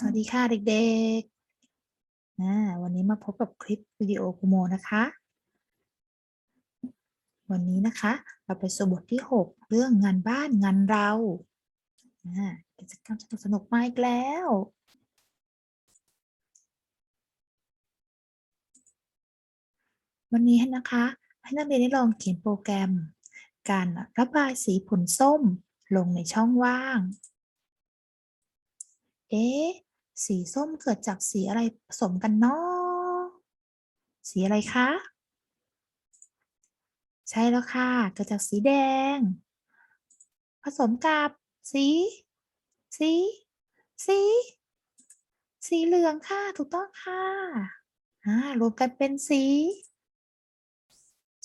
สวัสดีค่ะเด็กๆ วันนี้มาพบกับคลิปวิดีโอคุโมนะคะ วันนี้นะคะ เราไปสู่บทที่ 6 เรื่องงานบ้านงานเรากิจกรรมสนุกๆมาอีกแล้ว วันนี้นะคะ ให้นักเรียนได้ลองเขียนโปรแกรม การระบายสีผลส้มลงในช่องว่างเอ๊ะ สีส้มเกิดจากสีอะไรผสมกันเนาะสีอะไรคะ ใช่แล้วค่ะ เกิดจากสีแดง ผสมกับสี สี สี สีเหลืองค่ะ ถูกต้องค่ะอ่ารวมกันเป็นสี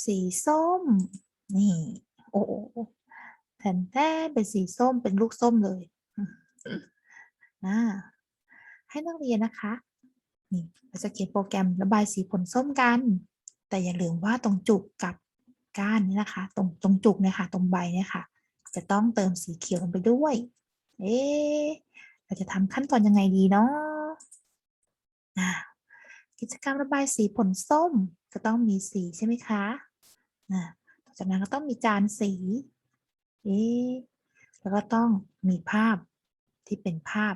สีส้ม นี่ โอ้โหแผ่นแท้เป็นสีส้มเป็นลูกส้มเลย อ่า ให้นักเรียนนะคะนี่เราจะเขียนโปรแกรมระบายสีผลส้มกัน แต่อย่าลืมว่าตรงจุกกับก้านนี่นะคะ ตรงตรงจุกเนี่ยค่ะ ตรงใบเนี่ยค่ะ จะต้องเติมสีเขียวลงไปด้วย เอ๊เราจะทำขั้นตอนยังไงดีเนาะกิจกรรมระบายสีผลส้มก็ต้องมีสีใช่ไหมคะอ่าต่อจากนั้นก็ต้องมีจานสีเอ๊แล้วก็ต้องมีภาพที่เป็นภาพ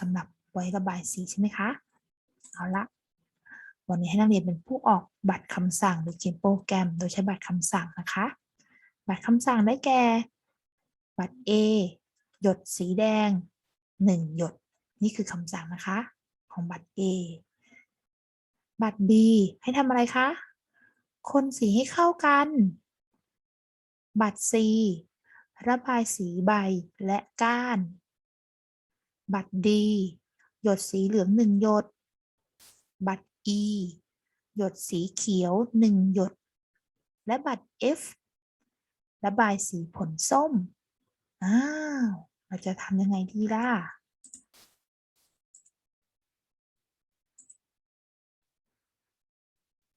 สำหรับ ไว้ระบายสีใช่ไหมคะ เอาละ วันนี้ให้นักเรียนเป็นผู้ออกบัตรคำสั่งหรือเขียนโปรแกรมโดยใช้บัตรคำสั่งนะคะ บัตรคำสั่งได้แก่ บัตร A หยดสีแดง 1 หยด นี่คือคำสั่งนะคะ ของบัตร A บัตร B ให้ทำอะไรคะ คนสีให้เข้ากัน บัตร C ระบายสีใบและก้าน บัตร D หยดสีเหลืองหนึ่งหยด บัตร E หยดสีเขียวหนึ่งหยด และบัตร F ระบายสีผลส้ม อ้าว เราจะทำยังไงดีล่ะ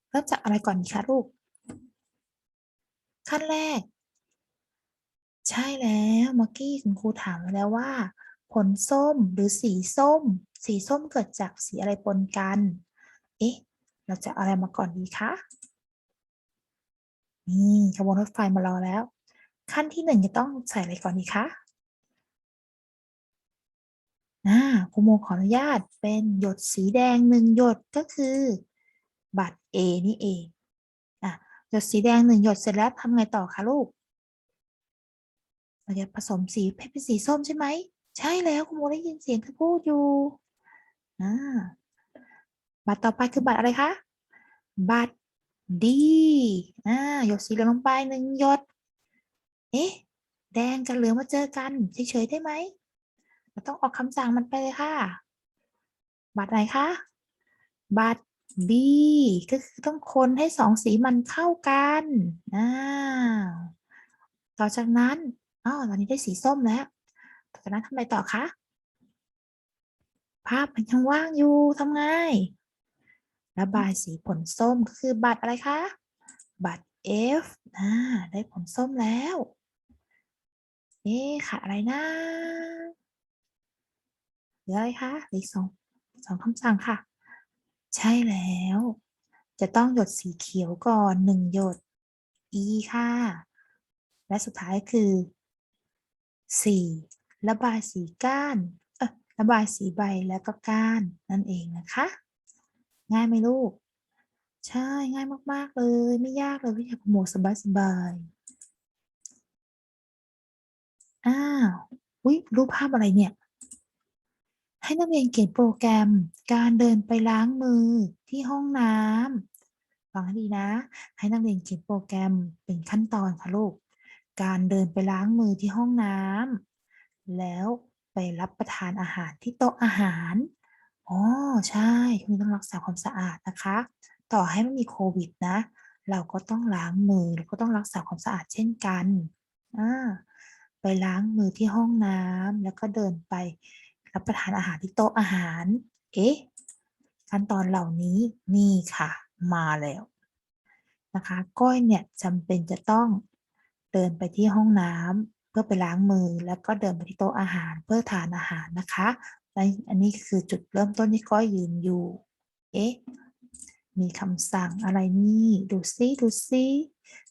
เริ่มจากอะไรก่อนดีคะลูก ขั้นแรก ใช่แล้วมื่อกี้คุณครูถามไว้แล้วว่า ผลส้มหรือสีส้ม สีส้มเกิดจากสีอะไรปนกัน เอ๊ะ เราจะเอาอะไรมาก่อนดีคะ นี่ขบวนรถไฟมารอแล้ว ขั้นที่หนึ่งจะต้องใส่อะไรก่อนดีคะอ่าครูโมขออนุญาตเป็นหยดสีแดงหนึ่งหยดก็คือ บัตร A นี่เองอะหยดสีแดงหนึ่งหยดเสร็จแล้วทำไงต่อคะลูกเราจะผสมสีให้เป็นสีส้มใช่ไหม ใช่แล้วคุณโมได้ยินเสียงเธอพูดอยู่ บัตรต่อไปคือบัตรอะไรคะ บัตรดีอ่าหยดสีเหลืองลงไปหนึ่งหยด เอ๊ะ แดงกับเหลืองมาเจอกันเฉยๆได้ไหมเราต้องออกคำสั่งมันไปเลยค่ะ บัตรไหนคะ บัตร B ก็คือต้องคนให้สองสีมันเข้ากันอ่าต่อจากนั้นอ๋อตอนนี้ได้สีส้มแล้ว ต่อจากนั้นทำอะไรต่อคะ ภาพมันยังว่างอยู่ทำไง ระบายสีผลส้มคือบัตรอะไรคะ บัตร F อ่าได้ผลส้มแล้วเอ๊ะขาดอะไรนะเหลืออะไรคะอีกสองสองคำสั่งค่ะ ใช่แล้ว จะต้องหยดสีเขียวก่อนหนึ่งหยด E ค่ะ และสุดท้ายคือสีระบายสีก้าน ระบายสีใบแล้วก็ก้านนั่นเองนะคะ ง่ายไหมลูก ใช่ง่ายมากๆเลย ไม่ยากเลยวิชาขโมยสบายๆอ้าวอุ้ยรูปภาพอะไรเนี่ย ให้นักเรียนเขียนโปรแกรมการเดินไปล้างมือที่ห้องน้ำฟังให้ดีนะ ให้นักเรียนเขียนโปรแกรมเป็นขั้นตอนค่ะลูก การเดินไปล้างมือที่ห้องน้ำแล้ว รับประทานอาหารที่โต๊ะอาหาร อ๋อ ใช่คุณต้องรักษาความสะอาดนะคะ ต่อให้ไม่มีโควิดนะ เราก็ต้องล้างมือแล้วก็ต้องรักษาความสะอาดเช่นกัน อ่า ไปล้างมือที่ห้องน้ำแล้วก็เดินไปรับประทานอาหารที่โต๊ะอาหาร เอ๊ะ ขั้นตอนเหล่านี้นี่ค่ะ มาแล้วนะคะ ก้อยเนี่ยจำเป็นจะต้องเดินไปที่ห้องน้ำ พื่อไปล้างมือ แล้วก็เดินไปที่โต๊ะอาหารเพื่อทานอาหารนะคะไปอันอันนี้คือจุดเริ่มต้นที่ก้อยยืนอยู่ เอ๊ะ มีคำสั่งอะไรนี่ ดูซิ ดูซิ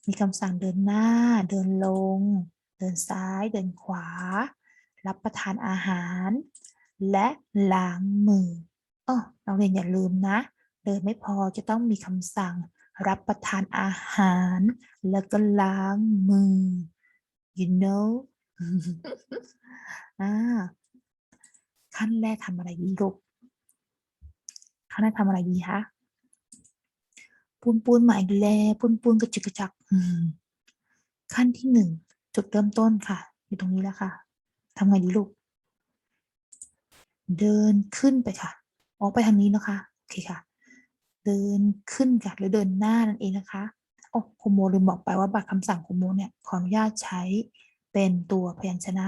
มีคำสั่งเดินหน้า เดินลง เดินซ้าย เดินขวา รับประทานอาหาร และล้างมืออ๋อนักเรียนอย่าลืมนะ เดินไม่พอจะต้องมีคำสั่งรับประทานอาหาร แล้วก็ล้างมือ you know อ่าขั้นแรกทำอะไรดีลูกขั้นแรกทำอะไรดีคะปูนปูนมาอีกแล้วปูนปูนกระจึกกระจักขั้นที่หนึ่งจุดเริ่มต้นค่ะ อยู่ตรงนี้แล้วค่ะทำไงดีลูก เดินขึ้นไปค่ะ ออกไปทางนี้นะคะ โอเคค่ะ เดินขึ้นค่ะหรือเดินหน้านั่นเองนะคะ โอ้คุโมลืมบอกไปว่าบัตรคำสั่งคุโมเนี่ยขออนุญาตใช้เป็นตัวพยัญชนะ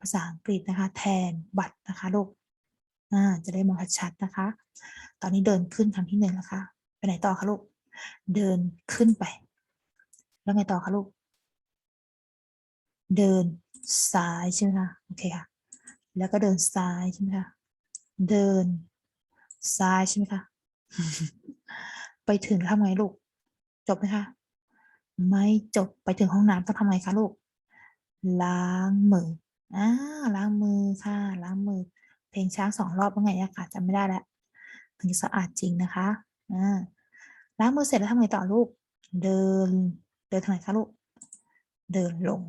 ภาษาอังกฤษนะคะ แทนบัตรนะคะลูกอ่าจะได้มองชัดๆนะคะ ตอนนี้เดินขึ้นครั้งที่หนึ่งแล้วค่ะไปไหนต่อคะลูก เดินขึ้นไป แล้วไงต่อคะลูก เดินซ้ายใช่ไหมคะโอเคค่ะ แล้วก็เดินซ้ายใช่ไหมคะเดินซ้ายใช่ไหมคะไปถึงแล้วทำไงลูก จบไหมคะ ไม่จบไปถึงห้องน้ำต้องทำไงคะลูก ล้างมืออ่าล้างมือค่ะ ล้างมือ เพลงช้างสองรอบว่าไงอะค่ะจำไม่ได้แล้วถึงจะสะอาดจริงนะคะอ่าล้างมือเสร็จแล้วทำไงต่อลูก เดิน เดินทางไหนคะลูก เดินลง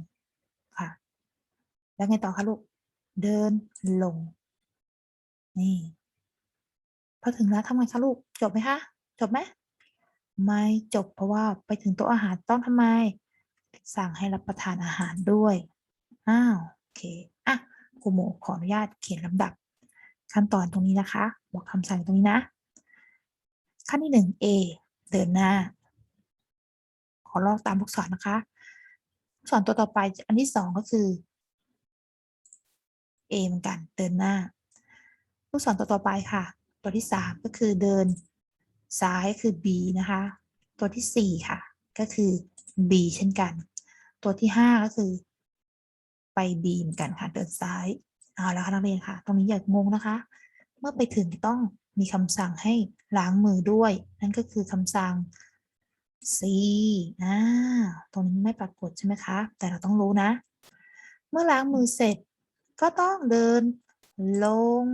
ค่ะ แล้วไงต่อคะลูก เดินลง นี่พอถึงแล้วทำไงคะลูก จบไหมคะ จบไหม ไม่จบเพราะว่าไปถึงโต๊ะอาหารต้องทำไม สั่งให้รับประทานอาหารด้วย อ้าว โอเค อะครูโมขออนุญาตเขียนลำดับ ขั้นตอนตรงนี้นะคะ บอกคำสั่งตรงนี้นะ ขั้นที่หนึ่ง A เดินหน้า ขอลอกตามลูกศรนะคะลูกศรตัวต่อไป อันที่สองก็คือ A เหมือนกัน เดินหน้า ลูกศรตัวต่อไปค่ะ ตัวที่สามก็คือเดิน ซ้ายคือ B นะคะ ตัวที่สี่ค่ะ ก็คือ B เช่นกัน ตัวที่ห้าก็คือ ไป B เหมือนกันค่ะ เดินซ้าย เอาแล้วค่ะนักเรียนค่ะ ตรงนี้อย่างงงนะคะ เมื่อไปถึงต้องมีคำสั่งให้ล้างมือด้วย นั่นก็คือคำสั่ง C อ่า ตรงนี้ไม่ปรากฏใช่ไหมคะ แต่เราต้องรู้นะ เมื่อล้างมือเสร็จก็ต้องเดินลง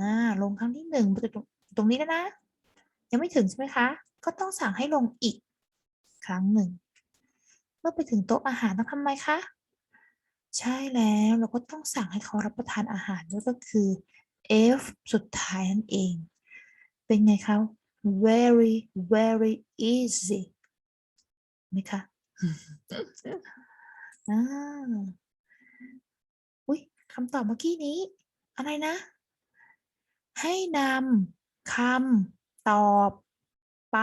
อ่า ลงครั้งที่หนึ่งไปตรงตรงนี้แล้วนะ ยังไม่ถึงใช่ไหมคะ ก็ต้องสั่งให้ลงอีก ครั้งหนึ่ง เมื่อไปถึงโต๊ะอาหารต้องทำไมคะ ใช่แล้วเราก็ต้องสั่งให้เขารับประทานอาหารด้วยก็คือ F สุดท้ายนั่นเอง เป็นไงคะ very very easy ไหมคะอ่าอุ้ยคำตอบเมื่อกี้นี้ อะไรนะ ให้นำคำ ตอบ ไป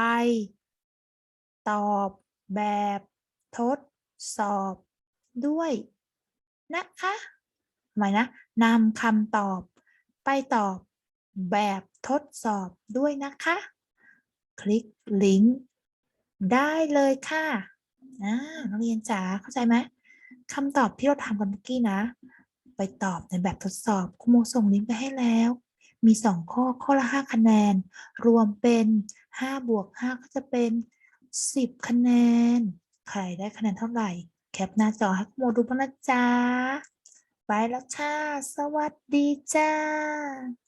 ตอบแบบ ทดสอบ ด้วย นะคะทำไมนะนำคำตอบ ไปตอบ แบบทดสอบด้วยนะคะ คลิกลิงก์ได้เลยค่ะนักเรียนจ๋าเข้าใจไหมคำตอบที่เราทำกันเมื่อกี้นะ ไปตอบในแบบทดสอบครูโมส่งลิงก์ไปให้แล้ว มีสองข้อ ข้อละห้าคะแนน รวมเป็นห้าบวกห้าก็จะเป็นสิบคะแนน ใครได้คะแนนเท่าไหร่ แคปหน้าจอให้ครูโมดูบ้างนะจ๊ะ ไปแล้วค่ะ สวัสดีจ้า